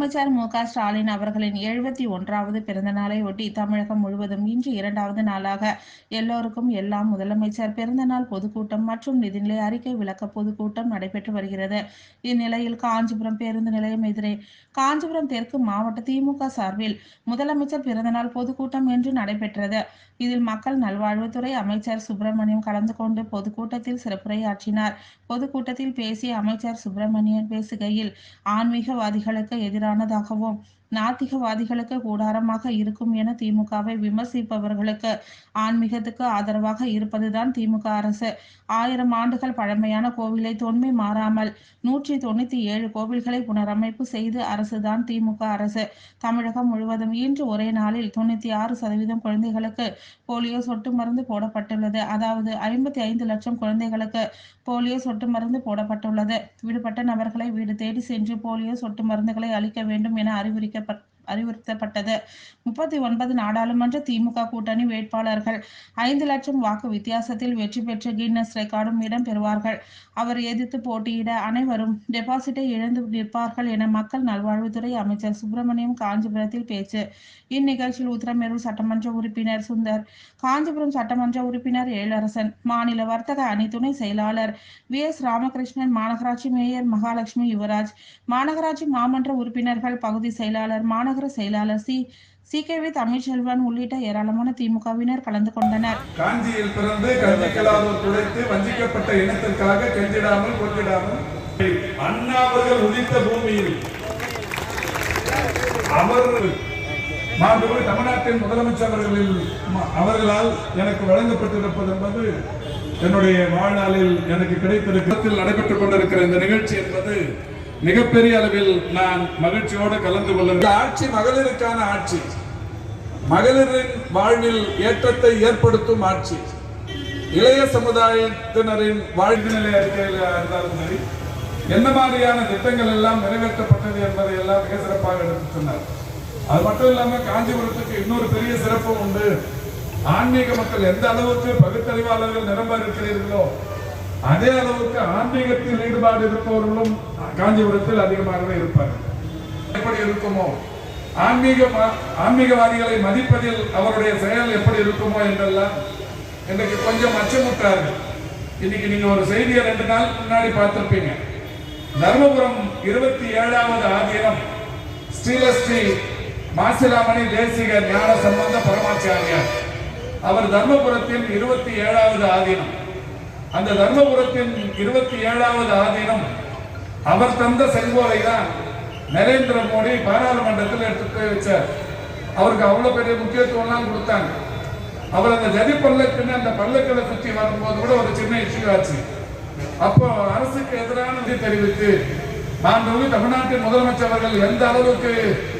முதலமைச்சர் மு க ஸ்டாலின் அவர்களின் எழுபத்தி ஒன்றாவது பிறந்த நாளை ஒட்டி தமிழகம் முழுவதும் இன்று இரண்டாவது நாளாக எல்லோருக்கும் எல்லாம் முதலமைச்சர் பிறந்தநாள் பொதுக்கூட்டம் மற்றும் நிதிநிலை அறிக்கை விளக்க பொதுக்கூட்டம் நடைபெற்று வருகிறது. இந்நிலையில் காஞ்சிபுரம் பேருந்து நிலையம் எதிரே காஞ்சிபுரம் தெற்கு மாவட்ட திமுக சார்பில் முதலமைச்சர் பிறந்தநாள் பொதுக்கூட்டம் என்று நடைபெற்றது. இதில் மக்கள் நல்வாழ்வுத்துறை அமைச்சர் சுப்பிரமணியம் கலந்து கொண்டு பொதுக்கூட்டத்தில் சிறப்புரையாற்றினார். பொதுக்கூட்டத்தில் பேசிய அமைச்சர் சுப்பிரமணியன் பேசுகையில் ஆன்மீகவாதிகளுக்கு எதிராக எதிரானதாகவும் நாத்திகவாதிகளுக்கு கூடாரமாக இருக்கும் என திமுகவை விமர்சிப்பவர்களுக்கு ஆன்மீகத்துக்கு ஆதரவாக இருப்பதுதான் திமுக அரசு. ஆயிரம் ஆண்டுகள் பழமையான கோவிலை தொன்மை மாறாமல் நூற்றி தொண்ணூத்தி ஏழு கோவில்களை புனரமைப்பு செய்து அரசுதான் திமுக அரசு. தமிழகம் முழுவதும் இன்று ஒரே நாளில் தொண்ணூத்தி ஆறு சதவீதம் குழந்தைகளுக்கு போலியோ சொட்டு மருந்து போடப்பட்டுள்ளது. அதாவது ஐம்பத்தி ஐந்து லட்சம் குழந்தைகளுக்கு போலியோ சொட்டு மருந்து போடப்பட்டுள்ளது. விடுபட்ட நபர்களை வீடு தேடி சென்று போலியோ சொட்டு மருந்துகளை அளிக்க வேண்டும் என But. அறிவுறுத்தப்பட்டது. முப்பத்தி ஒன்பது நாடாளுமன்ற திமுக கூட்டணி வேட்பாளர்கள் ஐந்து லட்சம் வாக்கு வித்தியாசத்தில் வெற்றி பெற்ற கின்னஸ் ரெக்கார்டும் இடம் பெறுவார்கள் அவர் எதிர்த்து போட்டியிட அனைவரும் டெபாசிட்டை இழந்து நிற்பார்கள் என மக்கள் நல்வாழ்வுத்துறை அமைச்சர் சுப்பிரமணியம் காஞ்சிபுரத்தில் பேச்சு. இந்நிகழ்ச்சியில் உத்தரமேரூர் சட்டமன்ற உறுப்பினர் சுந்தர் காஞ்சிபுரம் சட்டமன்ற உறுப்பினர் எழரசன் மாநில வர்த்தக அணி துணை செயலாளர் வி. எஸ். ராமகிருஷ்ணன் மாநகராட்சி மேயர் மகாலட்சுமி யுவராஜ் மாநகராட்சி மாமன்ற உறுப்பினர்கள் பகுதி செயலாளர் மாநகர செயலாளர் C. C. K. We. Tamilselvan உள்ளிட்ட ஏராளமான திமுகவினர் கலந்து கொண்டனர். காஞ்சியில் பிறந்து கஞ்சிக்கலாதோர் துடைத்து வஞ்சிக்கப்பட்ட இனத்திற்காக கெஞ்சிடாமல் கொண்டிடாமல் அண்ணா அவர்கள் உதித்த பூமியில் அவர் மாண்புமிகு தமிழ்நாட்டின் முதலமைச்சர் அவர்களில் அவர்களால் எனக்கு வழங்கப்பட்டிருப்பது என்பது என்னுடைய வாழ்நாளில் எனக்கு கிடைத்திருக்கிறத்தில் நடைபெற்றுக் கொண்டிருக்கிற இந்த நிகழ்ச்சி என்பது மிகப்பெரிய அளவில் நான் மகிழ்ச்சியோடு கலந்து கொள்ள ஆட்சி மகளிருக்கான ஆட்சி. மகளிரின் வாழ்வில் ஏற்றத்தை ஏற்படுத்தும் ஆட்சி. இளைய சமுதாயத்தினரின் வாழ்வு நிலை அறிக்கையில் இருந்தாலும் சரி என்ன மாதிரியான திட்டங்கள் எல்லாம் நிறைவேற்றப்பட்டது என்பதை எல்லாம் மிக சிறப்பாக எடுத்து சொன்னார். அது மட்டும் இல்லாம காஞ்சிபுரத்துக்கு இன்னொரு பெரிய சிறப்பும் உண்டு. ஆன்மீக மக்கள் எந்த அளவுக்கு பகுத்தறிவாளர்கள் நிரம்ப இருக்கிறீர்களோ அதே அளவுக்கு ஆன்மீகத்தில் ஈடுபாடு இருப்பவர்களும் காஞ்சிபுரத்தில் அதிகமாகவே இருப்பார்கள். எப்படி இருக்குமோ? ஆன்மீக ஆன்மீகவாதிகளை மதிப்பதில் அவருடைய செயல் எப்படி இருக்குமோ என்றெல்லாம் இன்றைக்கு கொஞ்சம் அச்சமுட்டார்கள். இன்னைக்கு நீங்க ஒரு செய்தியை ரெண்டு நாள் முன்னாடி பார்த்திருப்பீங்க. தர்மபுரம் இருபத்தி ஏழாவது ஆதீனம் ஸ்ரீலஸ்ரீ மாசிலாமணி தேசிக ஞான சம்பந்த பரமாச்சாரியார். அவர் தர்மபுரத்தின் இருபத்தி ஏழாவது ஆதீனம். அந்த தர்மபுரத்தின் இருபத்தி ஏழாவது ஆதீனம் அவர் தந்த செங்கோலை தான் நரேந்திர மோடி பாராளுமன்றத்தில் எடுத்து போய் வச்சார். அவருக்கு அவ்வளவு பெரிய முக்கியத்துவம்லாம் கொடுத்தாங்க. அவர் அந்த ஜதி பல்லக்குன்னு அந்த பல்லக்களை சுற்றி வரும்போது கூட ஒரு சின்ன இஷ்யூ ஆச்சு. அப்போ அரசுக்கு எதிரான இது தெரிவித்து மாண்புமிகு தமிழ்நாட்டின் முதலமைச்சர்கள் எந்த அளவுக்கு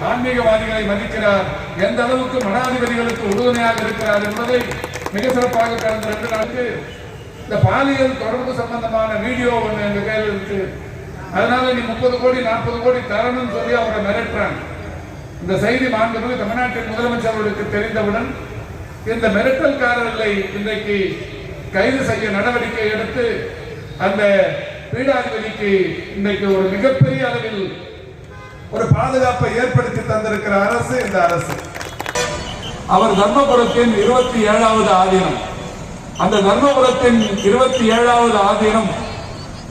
ஆன்மீகவாதிகளை மதிக்கிறார் எந்த அளவுக்கு மடாதிபதிகளுக்கு உறுதுணையாக இருக்கிறார் என்பதை மிக சிறப்பாக கடந்த ரெண்டு நாளுக்கு இந்த பாலியல் தொடர்பு சம்பந்தமான வீடியோ ஒன்று எங்கள் கையில் இருக்கு. அதனால நீ முப்பது கோடி நாற்பது கோடி தரணும்னு சொல்லி அவரை மிரட்டுறாங்க. இந்த செய்தி மாண்புமிகு தமிழ்நாட்டின் முதலமைச்சர் அவர்களுக்கு தெரிந்தவுடன் இந்த மிரட்டல்காரர்களை இன்றைக்கு கைது செய்ய நடவடிக்கை எடுத்து அந்த பீடாதிபதிக்கு இன்றைக்கு ஒரு மிகப்பெரிய அளவில் ஒரு பாதுகாப்பை ஏற்படுத்தி தந்திருக்கிற அரசு இந்த அரசு. அவர் தர்மபுரத்தின் இருபத்தி ஏழாவது ஆதீனம். அந்த தர்மபுரத்தின் இருபத்தி ஏழாவது ஆதீனம்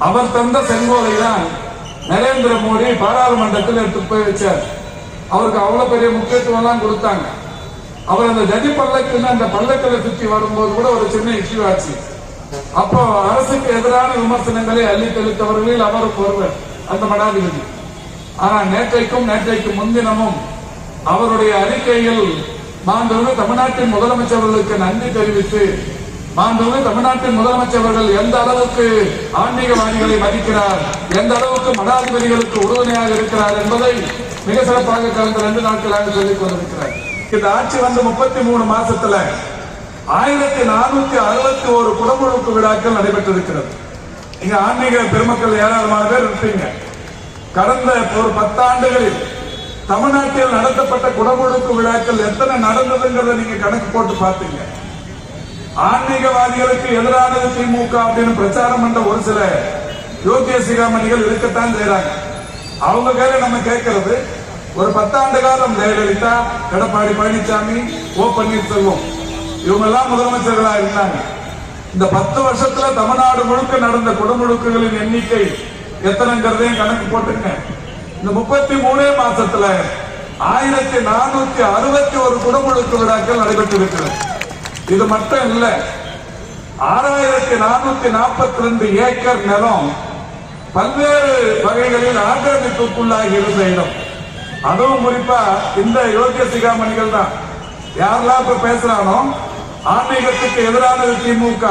அவர் தந்த செங்கோலை தான் நரேந்திர மோடி பாராளுமன்றத்தில் எடுத்து போய் வச்சார். அவருக்கு அவ்வளவு பெரிய முக்கியத்துவம் எல்லாம் கொடுத்தாங்க. அவர் அந்த ஜதி பல்லக்குன்னு அந்த பல்லக்கில் சுற்றி வரும்போது கூட ஒரு சின்ன இஷ்யூ ஆச்சு. அப்போ அரசுக்கு எதிரான விமர்சனங்களை அள்ளி தெளித்தவர்களில் அவரும் ஒருவர் அந்த மடாதிபதி. ஆனா நேற்றைக்கும் நேற்றைக்கு முன்தினமும் அவருடைய அறிக்கையில் நான் தமிழ்நாட்டின் முதலமைச்சர்களுக்கு நன்றி தெரிவித்து மாண்புமிகு தமிழ்நாட்டின் முதலமைச்சர்கள் எந்த அளவுக்கு ஆன்மீகவாதிகளை மதிக்கிறார் எந்த அளவுக்கு மடாதிபதிகளுக்கு உறுதுணையாக இருக்கிறார் என்பதை மிக சிறப்பாக கடந்த ரெண்டு நாட்களாக சொல்லிக் கொண்டிருக்கிறார். இந்த ஆட்சி வந்து முப்பத்தி மூணு மாசத்துல ஆயிரத்தி நானூத்தி அறுபத்தி ஒரு குடமுழுக்கு விழாக்கள் நடைபெற்றிருக்கிறது. இங்க ஆன்மீக பெருமக்கள் ஏராளமான பேர் இருப்பீங்க. கடந்த ஒரு பத்தாண்டுகளில் தமிழ்நாட்டில் நடத்தப்பட்ட குடமுழுக்கு விழாக்கள் எத்தனை நடந்ததுங்கிறத நீங்க கணக்கு போட்டு பார்த்தீங்க. ஆன்மீகவாதிகளுக்கு எதிரானது திமுக அப்படின்னு பிரச்சாரம் பண்ற ஒரு சில யோகிய சிகாமணிகள் இருக்கத்தான் செய்யறாங்க அவங்க கையில நம்ம கேட்கறது ஒரு பத்தாண்டு காலம் ஜெயலலிதா எடப்பாடி பழனிசாமி ஓ பன்னீர்செல்வம் இவங்க எல்லாம் முதலமைச்சர்களா இருந்தாங்க. இந்த பத்து வருஷத்துல தமிழ்நாடு முழுக்க நடந்த குடமுழுக்குகளின் எண்ணிக்கை எத்தனைங்கிறதையும் கணக்கு போட்டுங்க இந்த முப்பத்தி மூணே மாசத்துல ஆயிரத்தி நானூத்தி அறுபத்தி ஒரு குடமுழுக்கு விழாக்கள் நடைபெற்றிருக்கிறது. இது மட்டும் இல்ல ஆறாயிரத்தி நானூத்தி நாற்பத்தி ரெண்டு ஏக்கர் நிலம் பல்வேறு வகைகளில் ஆக்கிரமிப்புக்குள்ளாகி இருந்த இடம். அதுவும் குறிப்பா இந்த யோகிய சிகாமணிகள் தான். யாரெல்லாம் இப்ப பேசுறானோ ஆன்மீகத்துக்கு எதிரானது திமுக.